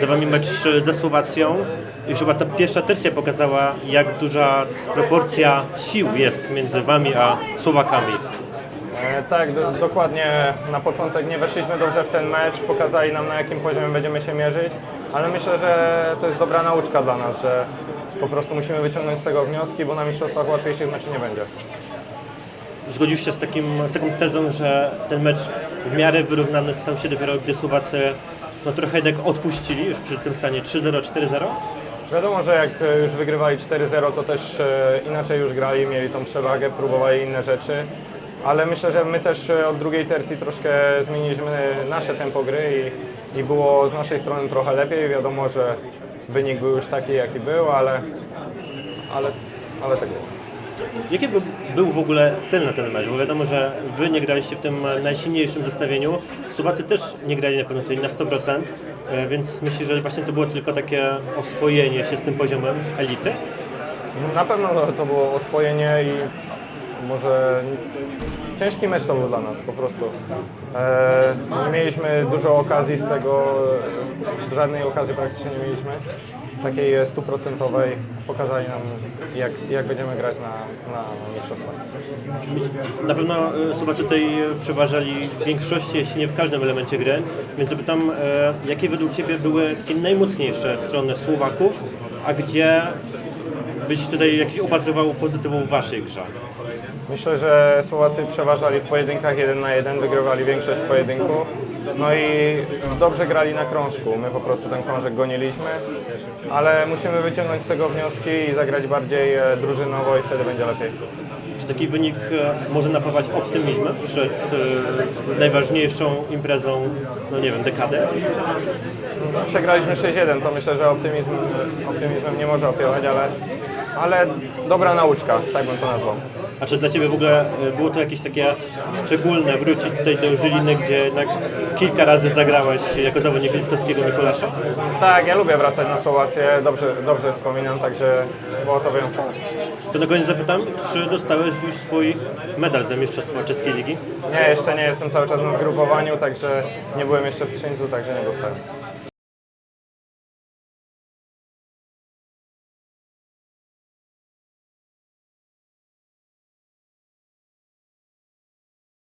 Za wami mecz ze Słowacją. Już chyba ta pierwsza tercja pokazała, jak duża proporcja sił jest między wami a Słowakami. E, Tak, do, dokładnie. Na początek nie weszliśmy dobrze w ten mecz, pokazali nam na jakim poziomie będziemy się mierzyć, ale myślę, że to jest dobra nauczka dla nas, że po prostu musimy wyciągnąć z tego wnioski, bo na mistrzostwach łatwiejszych meczy nie będzie. Zgodzisz się z, takim, z taką tezą, że ten mecz w miarę wyrównany stał się dopiero, gdy Słowacy no, trochę jednak odpuścili już przy tym stanie 3-0, 4-0? Wiadomo, że jak e, już wygrywali 4-0, to też e, inaczej już grali, mieli tą przewagę, próbowali inne rzeczy. Ale myślę, że my też e, od drugiej tercji troszkę zmieniliśmy nasze tempo gry i, i było z naszej strony trochę lepiej. Wiadomo, że wynik był już taki, jaki był, ale, ale, ale tak było. Jaki by, był w ogóle cel na ten mecz? Bo wiadomo, że wy nie graliście w tym najsilniejszym zestawieniu. Słowacy też nie grali na pewno tutaj na 100%, e, więc myślę, że właśnie to było tylko takie oswojenie się z tym poziomem elity. Na pewno to- to było oswojenie i może ciężki mecz to był dla nas po prostu. E, nie mieliśmy dużo okazji z tego, z żadnej okazji praktycznie nie mieliśmy. Takiej stuprocentowej pokazali nam jak, jak będziemy grać na, na mistrzostwach. Na pewno e, Słowacy tutaj przeważali w większości, jeśli nie w każdym elemencie gry, więc zapytam, e, jakie według Ciebie były takie najmocniejsze strony Słowaków, a gdzie byś tutaj jakiś upatrywał pozytywów w Waszej grze? Myślę, że Słowacy przeważali w pojedynkach jeden na jeden, wygrywali większość pojedynków. No i dobrze grali na krążku. My po prostu ten krążek goniliśmy, ale musimy wyciągnąć z tego wnioski i zagrać bardziej e, drużynowo i wtedy będzie lepiej. Czy taki wynik e, może napawać optymizmem przed e, najważniejszą imprezą, no nie wiem, dekady? Przegraliśmy 6-1, to myślę, że optymizm, optymizmem nie może opiewać, ale, ale dobra nauczka, tak bym to nazwał. A czy dla Ciebie w ogóle e, było to jakieś takie szczególne wrócić tutaj do Żyliny, gdzie jednak kilka razy zagrałeś jako zawodnik litewskiego Mikolasza? Tak, ja lubię wracać na Słowację, dobrze, dobrze wspominam, także było to wyjątkowe. To na koniec zapytam, czy dostałeś już swój medal za Mistrzostwo Czeskiej Ligi? Nie, jeszcze nie jestem cały czas na zgrupowaniu, także nie byłem jeszcze w Trzyńcu, także nie dostałem.